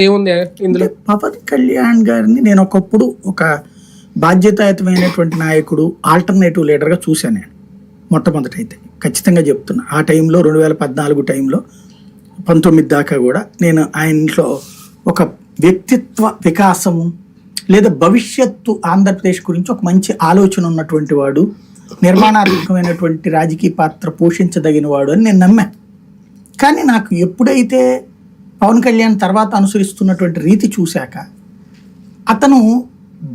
ఏముంది ఇందులో? పవన్ కళ్యాణ్ గారిని నేను ఒకప్పుడు ఒక బాధ్యతాయుతమైనటువంటి నాయకుడు ఆల్టర్నేటివ్ లీడర్గా చూశాను నేను మొట్టమొదట అయితే. ఖచ్చితంగా చెప్తున్నా. ఆ టైంలో రెండు వేల పద్నాలుగు టైంలో పంతొమ్మిది దాకా కూడా నేను ఆయన ఇంట్లో ఒక వ్యక్తిత్వ వికాసము లేదా భవిష్యత్తు ఆంధ్రప్రదేశ్ గురించి ఒక మంచి ఆలోచన ఉన్నటువంటి వాడు నిర్మాణాత్మకమైనటువంటి రాజకీయ పాత్ర పోషించదగిన వాడు అని నేను నమ్మాను. కానీ నాకు ఎప్పుడైతే పవన్ కళ్యాణ్ తర్వాత అనుసరిస్తున్నటువంటి రీతి చూశాక అతను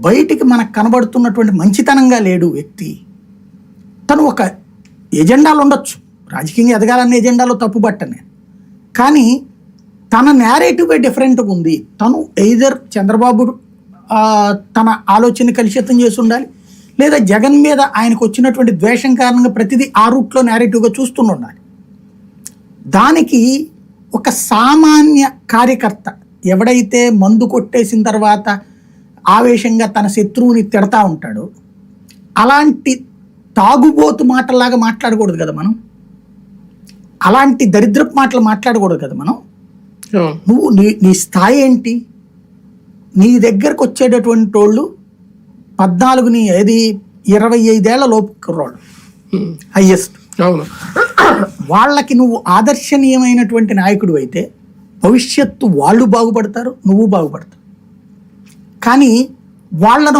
బయటికి మనకు కనబడుతున్నటువంటి మంచితనంగా లేడు వ్యక్తి. తను ఒక ఎజెండాలు ఉండొచ్చు. రాజకీయంగా ఎదగాలన్న ఎజెండాలో తప్పుబట్టనే కానీ తన నేరేటివే డిఫరెంట్గా ఉంది. తను ఎయిదర్ చంద్రబాబు తన ఆలోచన కలుషితం చేసి ఉండాలి లేదా జగన్ మీద ఆయనకు వచ్చినటువంటి ద్వేషం కారణంగా ప్రతిదీ ఆ రూట్లో నేరేటివ్గా చూస్తుండాలి దానికి ఒక సామాన్య కార్యకర్త ఎవడైతే మందు కొట్టేసిన తర్వాత ఆవేశంగా తన శత్రువుని తిడతా ఉంటాడో అలాంటి తాగుబోతు మాటల్లాగా మాట్లాడకూడదు కదా మనం అలాంటి దరిద్రపు మాటలు మాట్లాడకూడదు కదా మనం. నువ్వు నీ నీ స్థాయి ఏంటి నీ దగ్గరకు వచ్చేటటువంటి వాళ్ళు పద్నాలుగుని ఏది ఇరవై ఐదేళ్ళ లోపు కుర్రాళ్ళు. హయ్యెస్ట్ అవును. వాళ్ళకి నువ్వు ఆదర్శనీయమైనటువంటి నాయకుడు అయితే భవిష్యత్తు వాళ్ళు బాగుపడతారు నువ్వు బాగుపడతావు. కానీ వాళ్ళను